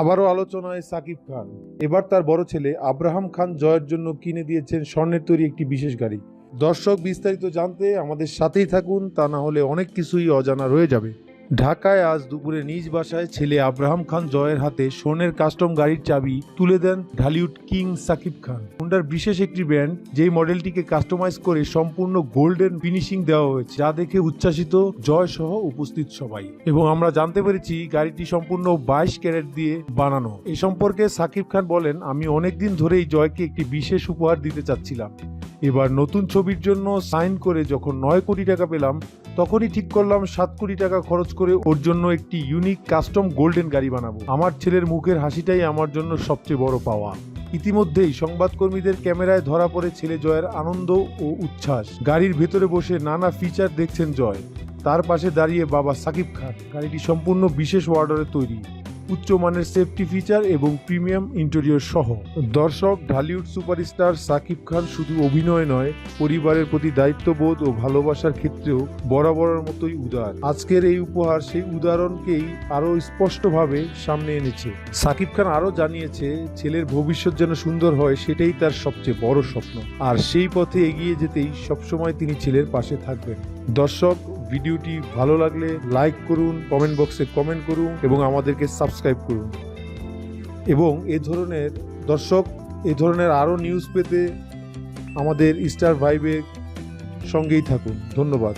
আবারও আলোচনায় সাকিব খান। এবার তার বড় ছেলে আব্রাহাম খান জয়ের জন্য কিনে দিয়েছেন স্বর্ণের তৈরি একটি বিশেষ গাড়ি। দর্শক বিস্তারিত জানতে আমাদের সাথেই থাকুন, তা না হলে অনেক কিছুই অজানা রয়ে যাবে। ঢাকায় আজ দুপুরে নিজ বাসায় ছেলে আব্রাহাম খান জয়ের হাতে সোনের কাস্টম গাড়ির চাবি তুলে দেন ঢালিউড কিং সাকিব খান। হোন্ডার বিশেষ একটি ব্র্যান্ড, যেই মডেলটিকে কাস্টমাইজ করে সম্পূর্ণ গোল্ডেন ফিনিশিং দেওয়া হয়েছে, যা দেখে উচ্ছ্বাসিত জয় সহ উপস্থিত সবাই। এবং আমরা জানতে পেরেছি গাড়িটি সম্পূর্ণ বাইশ ক্যারেট দিয়ে বানানো। এ সম্পর্কে সাকিব খান বলেন, আমি অনেকদিন ধরেই জয়কে একটি বিশেষ উপহার দিতে চাচ্ছিলাম। এবার নতুন ছবির জন্য সাইন করে যখন নয় কোটি টাকা পেলাম, তখনই ঠিক করলাম সাত কোটি টাকা খরচ করে ওর জন্য একটি ইউনিক কাস্টম গোল্ডেন গাড়ি বানাবো। আমার ছেলের মুখের হাসিটাই আমার জন্য সবচেয়ে বড় পাওয়া। ইতিমধ্যেই সংবাদকর্মীদের ক্যামেরায় ধরা পড়ে ছেলে জয়ের আনন্দ ও উচ্ছ্বাস। গাড়ির ভেতরে বসে নানা ফিচার দেখছেন জয়। তার পাশে দাঁড়িয়ে বাবা সাকিব খান। গাড়িটি সম্পূর্ণ বিশেষ অর্ডারে তৈরি। উচ্চমানের সেফটি ফিচার এবং প্রিমিয়াম ইন্টেরিয়র সহ। দর্শক ঢালিউড সুপারস্টার সাকিব খান শুধু অভিনয় নয়, পরিবারের প্রতি দায়িত্ববোধ ও ভালোবাসার ক্ষেত্রেও বরাবরের মতোই উদার। আজকের এই উপহার সেই উদাহরণকেই আরও স্পষ্টভাবে সামনে এনেছে। সাকিব খান আরও জানিয়েছে, ছেলের ভবিষ্যৎ যেন সুন্দর হয়, সেটাই তার সবচেয়ে বড় স্বপ্ন। আর সেই পথে এগিয়ে যেতেই সবসময় তিনি ছেলের পাশে থাকবেন। দর্শক ভিডিওটি ভালো লাগলে লাইক করুন, কমেন্ট বক্সে কমেন্ট করুন এবং আমাদেরকে সাবস্ক্রাইব করুন। এবং এ ধরনের, দর্শক, এ ধরনের আরও নিউজ পেতে আমাদের স্টার ভাইবের সঙ্গেই থাকুন। ধন্যবাদ।